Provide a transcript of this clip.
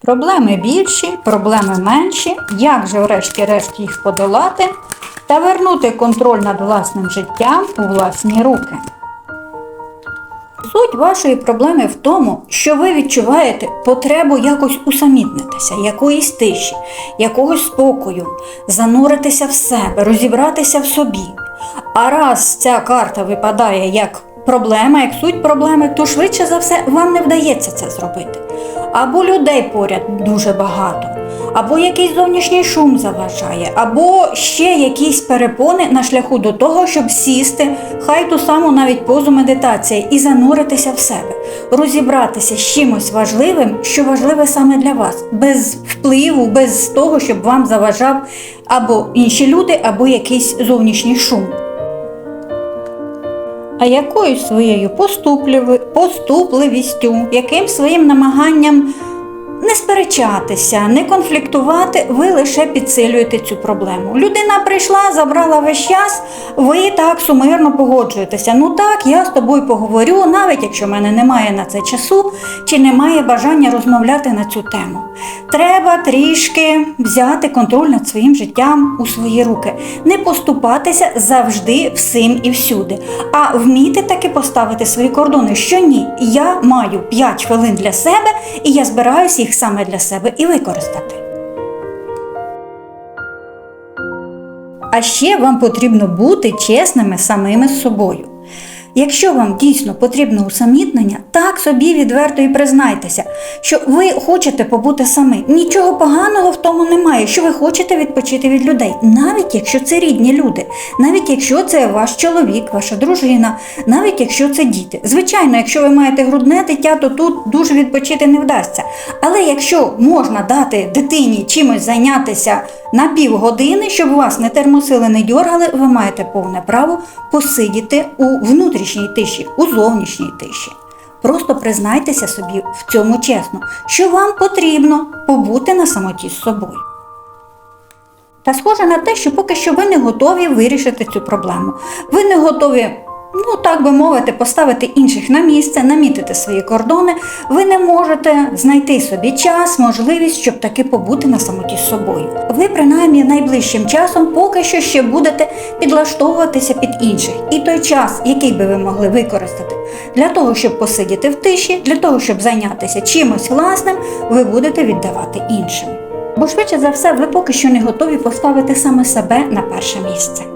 Проблеми більші, проблеми менші. Як же врешті-решт їх подолати та вернути контроль над власним життям у власні руки? Суть вашої проблеми в тому, що ви відчуваєте потребу якось усамітнитися, якоїсь тиші, якогось спокою, зануритися в себе, розібратися в собі. А раз ця карта випадає як проблема, як суть проблеми, то швидше за все вам не вдається це зробити. Або людей поряд дуже багато, або якийсь зовнішній шум заважає, або ще якісь перепони на шляху до того, щоб сісти, хай ту саму навіть позу медитації і зануритися в себе, розібратися з чимось важливим, що важливе саме для вас, без впливу, без того, щоб вам заважав або інші люди, або якийсь зовнішній шум. А якою своєю поступливістю, яким своїм намаганням не сперечатися, не конфліктувати, ви лише підсилюєте цю проблему. Людина прийшла, забрала весь час, ви так сумирно погоджуєтеся. Ну так, я з тобою поговорю, навіть якщо в мене немає на це часу чи немає бажання розмовляти на цю тему. Треба трішки взяти контроль над своїм життям у свої руки, не поступатися завжди всім і всюди, а вміти таки поставити свої кордони, що ні, я маю 5 хвилин для себе, і я збираюся їх саме для себе і використати. А ще вам потрібно бути чесними самими з собою. Якщо вам дійсно потрібно усамітнення, так собі відверто і признайтеся, що ви хочете побути самі. Нічого поганого в тому немає, що ви хочете відпочити від людей, навіть якщо це рідні люди, навіть якщо це ваш чоловік, ваша дружина, навіть якщо це діти. Звичайно, якщо ви маєте грудне дитя, то тут дуже відпочити не вдасться. Але якщо можна дати дитині чимось зайнятися на півгодини, щоб вас не термосили, не дьоргали, ви маєте повне право посидіти у внутрішній тиші, у зовнішній тиші. Просто признайтеся собі в цьому чесно, що вам потрібно побути на самоті з собою. Та схоже на те, що поки що ви не готові вирішити цю проблему. Ви не готові, ну так би мовити, поставити інших на місце, намітити свої кордони. Ви не можете знайти собі час, можливість, щоб таки побути на самоті з собою. Ви принаймні найближчим часом поки що ще будете підлаштовуватися під інших. І той час, який би ви могли використати для того, щоб посидіти в тиші, для того, щоб зайнятися чимось власним, ви будете віддавати іншим. Бо швидше за все, ви поки що не готові поставити саме себе на перше місце.